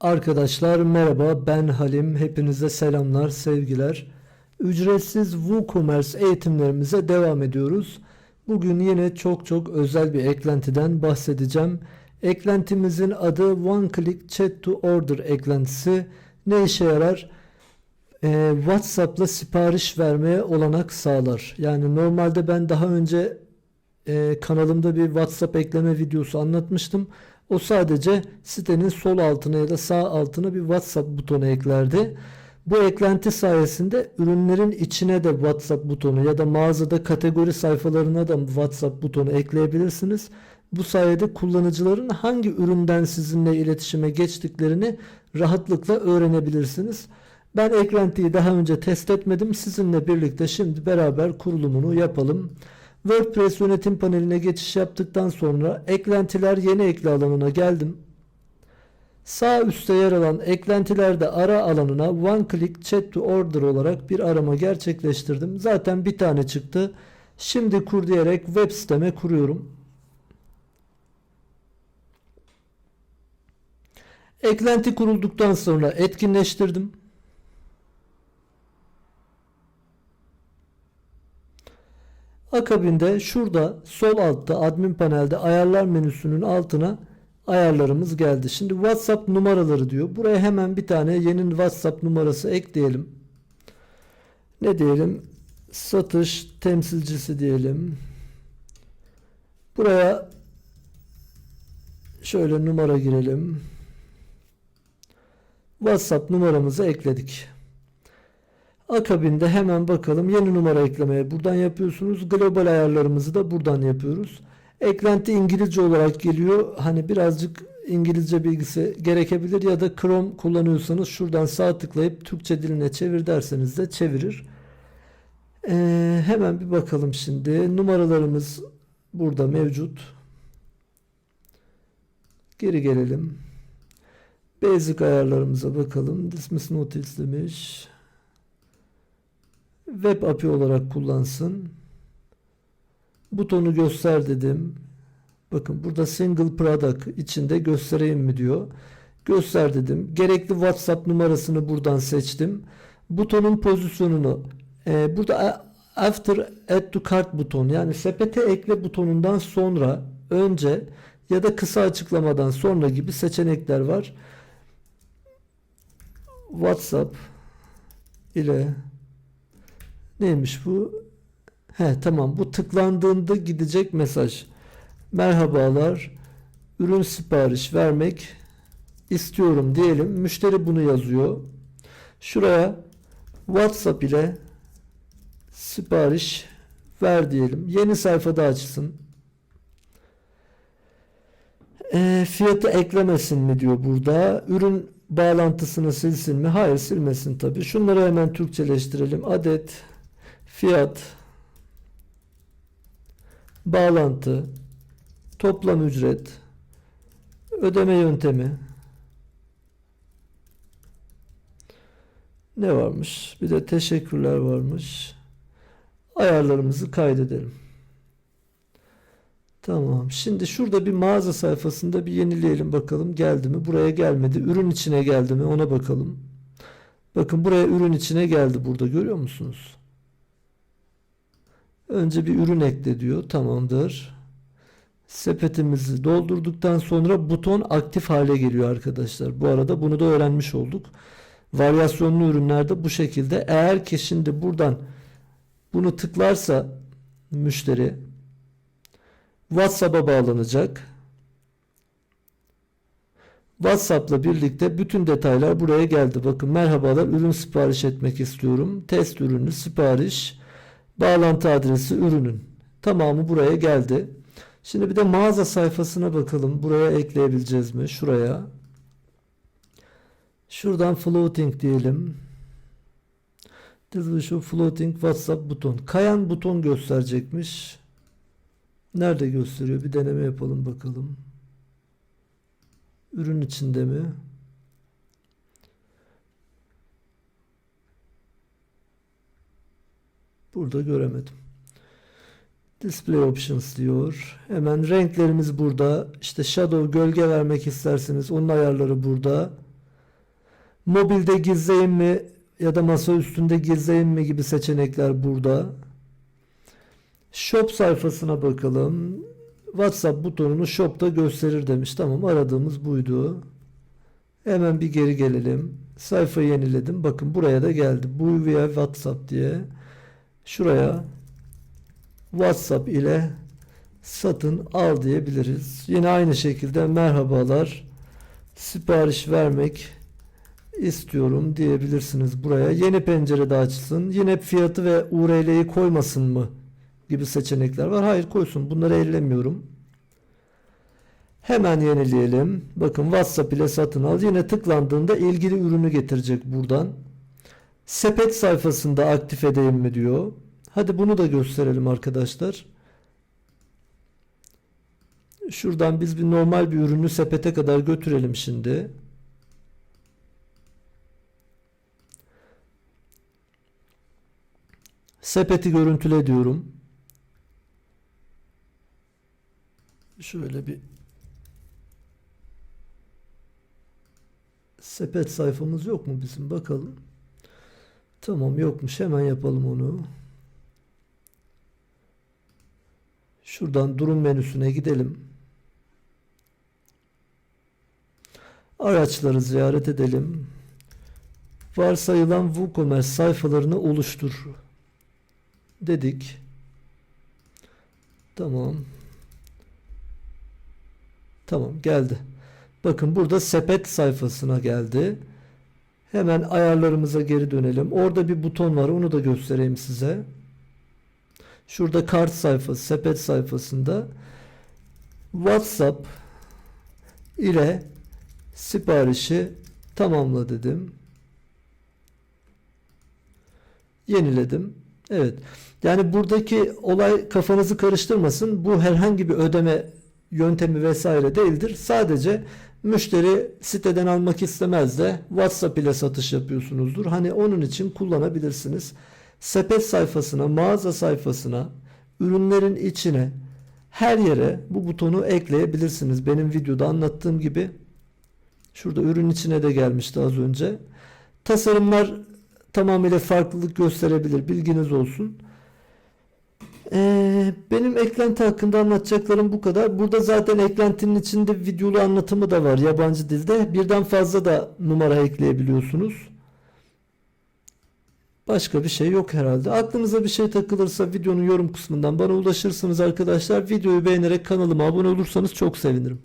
Arkadaşlar merhaba ben Halim. Hepinize selamlar, sevgiler. Ücretsiz WooCommerce eğitimlerimize devam ediyoruz. Bugün yine çok çok özel bir eklentiden bahsedeceğim. Eklentimizin adı One Click Chat to Order eklentisi. Ne işe yarar? Ee, WhatsApp'la sipariş vermeye olanak sağlar. Yani normalde ben daha önce e, kanalımda bir WhatsApp ekleme videosu anlatmıştım. O sadece sitenin sol altına ya da sağ altına bir WhatsApp butonu eklerdi. Bu eklenti sayesinde ürünlerin içine de WhatsApp butonu ya da mağazada kategori sayfalarına da WhatsApp butonu ekleyebilirsiniz. Bu sayede kullanıcıların hangi üründen sizinle iletişime geçtiklerini rahatlıkla öğrenebilirsiniz. Ben eklentiyi daha önce test etmedim. Sizinle birlikte şimdi beraber kurulumunu yapalım. WordPress yönetim paneline geçiş yaptıktan sonra eklentiler yeni ekle alanına geldim. Sağ üstte yer alan eklentilerde ara alanına one click chat to order olarak bir arama gerçekleştirdim. Zaten bir tane çıktı. Şimdi kur diyerek web siteme kuruyorum. Eklenti kurulduktan sonra etkinleştirdim. Akabinde şurada sol altta admin panelde ayarlar menüsünün altına ayarlarımız geldi. Şimdi WhatsApp numaraları diyor. Buraya hemen bir tane yeni WhatsApp numarası ekleyelim. Ne diyelim? Satış temsilcisi diyelim. Buraya şöyle numara girelim. WhatsApp numaramızı ekledik. Akabinde hemen bakalım yeni numara eklemeye buradan yapıyorsunuz. Global ayarlarımızı da buradan yapıyoruz. Eklenti İngilizce olarak geliyor. Hani birazcık İngilizce bilgisi gerekebilir ya da Chrome kullanıyorsanız şuradan sağ tıklayıp Türkçe diline çevir derseniz de çevirir. Ee, hemen bir bakalım şimdi. Numaralarımız burada mevcut. Geri gelelim. Basic ayarlarımıza bakalım. Dismiss notice demiş. Web API olarak kullansın. Butonu göster dedim. Bakın burada single product içinde göstereyim mi diyor. Göster dedim. Gerekli WhatsApp numarasını buradan seçtim. Butonun pozisyonunu e, burada after add to cart buton yani sepete ekle butonundan sonra önce ya da kısa açıklamadan sonra gibi seçenekler var. WhatsApp ile neymiş bu? He tamam bu tıklandığında gidecek mesaj. Merhabalar. Ürün sipariş vermek istiyorum diyelim. Müşteri bunu yazıyor. Şuraya WhatsApp ile sipariş ver diyelim. Yeni sayfada açsın. E, fiyatı eklemesin mi diyor burada. Ürün bağlantısını silsin mi? Hayır silmesin tabi. Şunları hemen Türkçeleştirelim. Adet, fiyat, bağlantı, toplam ücret, ödeme yöntemi. Ne varmış? Bir de teşekkürler varmış. Ayarlarımızı kaydedelim. Tamam. Şimdi şurada bir mağaza sayfasında bir yenileyelim bakalım geldi mi? Buraya gelmedi. Ürün içine geldi mi? Ona bakalım. Bakın buraya ürün içine geldi burada görüyor musunuz? Önce bir ürün ekle diyor. Tamamdır. Sepetimizi doldurduktan sonra buton aktif hale geliyor arkadaşlar. Bu arada bunu da öğrenmiş olduk. Varyasyonlu ürünlerde bu şekilde. Eğer ki şimdi buradan bunu tıklarsa müşteri WhatsApp'a bağlanacak. WhatsApp'la birlikte bütün detaylar buraya geldi. Bakın merhabalar ürün sipariş etmek istiyorum. Test ürünü sipariş bağlantı adresi ürünün tamamı buraya geldi. Şimdi bir de mağaza sayfasına bakalım. Buraya ekleyebileceğiz mi? Şuraya. Şuradan floating diyelim. Şu floating WhatsApp buton. Kayan buton gösterecekmiş. Nerede gösteriyor? Bir deneme yapalım bakalım. Ürün içinde mi? Burada göremedim. Display options diyor. Hemen renklerimiz burada. İşte shadow gölge vermek isterseniz onun ayarları burada. Mobilde gizleyin mi ya da masa üstünde gizleyin mi gibi seçenekler burada. Shop sayfasına bakalım. WhatsApp butonunu Shop'ta gösterir demiş. Tamam aradığımız buydu. Hemen bir geri gelelim. Sayfayı yeniledim. Bakın buraya da geldi. Bu via WhatsApp diye. Şuraya WhatsApp ile satın al diyebiliriz. Yine aynı şekilde merhabalar sipariş vermek istiyorum diyebilirsiniz buraya. Yeni pencerede açsın. Yine fiyatı ve URL'yi koymasın mı gibi seçenekler var. Hayır koysun. Bunları ellemiyorum. Hemen yenileyelim. Bakın WhatsApp ile satın al. Yine tıklandığında ilgili ürünü getirecek buradan. Sepet sayfasında aktif edeyim mi diyor. Hadi bunu da gösterelim arkadaşlar. Şuradan biz bir normal bir ürünü sepete kadar götürelim şimdi. Sepeti görüntüle diyorum. Şöyle bir sepet sayfamız yok mu bizim bakalım. Tamam yokmuş hemen yapalım onu. Şuradan durum menüsüne gidelim. Araçları ziyaret edelim. Varsayılan WooCommerce sayfalarını oluştur dedik. Tamam. Tamam geldi. Bakın burada sepet sayfasına geldi. Hemen ayarlarımıza geri dönelim. Orada bir buton var. Onu da göstereyim size. Şurada kart sayfası, sepet sayfasında WhatsApp ile siparişi tamamla dedim. Yeniledim. Evet. Yani buradaki olay kafanızı karıştırmasın. Bu herhangi bir ödeme yöntemi vesaire değildir. Sadece müşteri siteden almak istemez de WhatsApp ile satış yapıyorsunuzdur. Hani onun için kullanabilirsiniz. Sepet sayfasına, mağaza sayfasına, ürünlerin içine her yere bu butonu ekleyebilirsiniz. Benim videoda anlattığım gibi şurada ürün içine de gelmişti az önce. Tasarımlar tamamıyla farklılık gösterebilir. Bilginiz olsun. Ee, benim eklenti hakkında anlatacaklarım bu kadar. Burada zaten eklentinin içinde videolu anlatımı da var yabancı dilde. Birden fazla da numara ekleyebiliyorsunuz. Başka bir şey yok herhalde. Aklınıza bir şey takılırsa videonun yorum kısmından bana ulaşırsınız arkadaşlar. Videoyu beğenerek kanalıma abone olursanız çok sevinirim.